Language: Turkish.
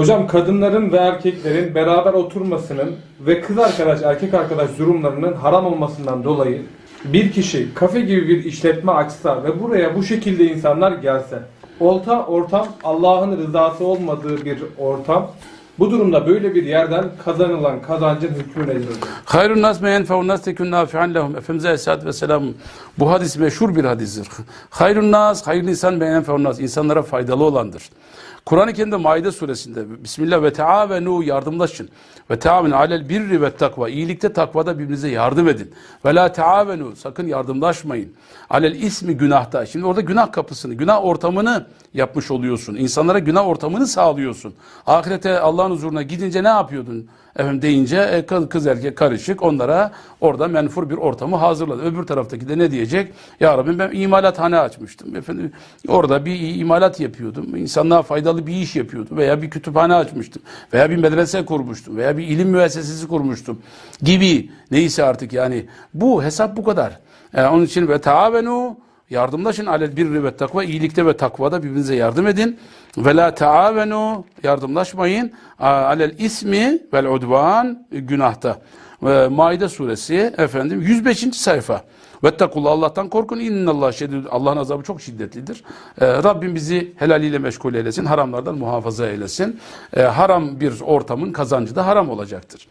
Hocam kadınların ve erkeklerin beraber oturmasının ve kız arkadaş erkek arkadaş durumlarının haram olmasından dolayı bir kişi kafe gibi bir işletme açsa ve buraya bu şekilde insanlar gelse olta ortam Allah'ın rızası olmadığı bir ortam bu durumda böyle bir yerden kazanılan kazancın hükmü nedir hocam? Hayrun nas me yenfe'un nas tekun nafi'an lehum. Efendimiz Aleyhisselatü Vesselam bu hadis meşhur bir hadistir. Hayrun nas, hayırlı insan me yenfe'un nas. İnsanlara faydalı olandır. Kur'an-ı Kerim'de Maide suresinde Bismillah ve teavenu yardımlaşın. Ve teavenu alel birri ve takva. İyilikte takvada birbirinize yardım edin. Ve la teavenu sakın yardımlaşmayın. Alel ismi günahta. Şimdi orada günah kapısını, günah ortamını yapmış oluyorsun. İnsanlara günah ortamını sağlıyorsun. Ahirete Allah'ın huzuruna gidince ne yapıyordun? Efendim deyince e, kız, erkek karışık onlara orada menfur bir ortamı hazırladı. Öbür taraftaki de ne diyecek? Ya Rabbi ben imalathane açmıştım. Efendim orada bir imalat yapıyordum. İnsanlığa faydalı bir iş yapıyordum. Veya bir kütüphane açmıştım. Veya bir medrese kurmuştum. Veya bir ilim müessesesi kurmuştum. Gibi. Neyse artık yani. Bu hesap bu kadar. E, onun için ve taavenu Yardımlaşın alel birri ve takva iyilikte ve takvada birbirinize yardım edin. Ve la taavenu yardımlaşmayın alel ismi vel udvan günahta. Ve Maide suresi efendim 105. sayfa. Vettakullah Allah'tan korkun. İnnallah şedid. Allah'ın azabı çok şiddetlidir. Ee, Rabbim bizi helaliyle meşgul eylesin. Haramlardan muhafaza eylesin. Ee, haram bir ortamın kazancı da haram olacaktır.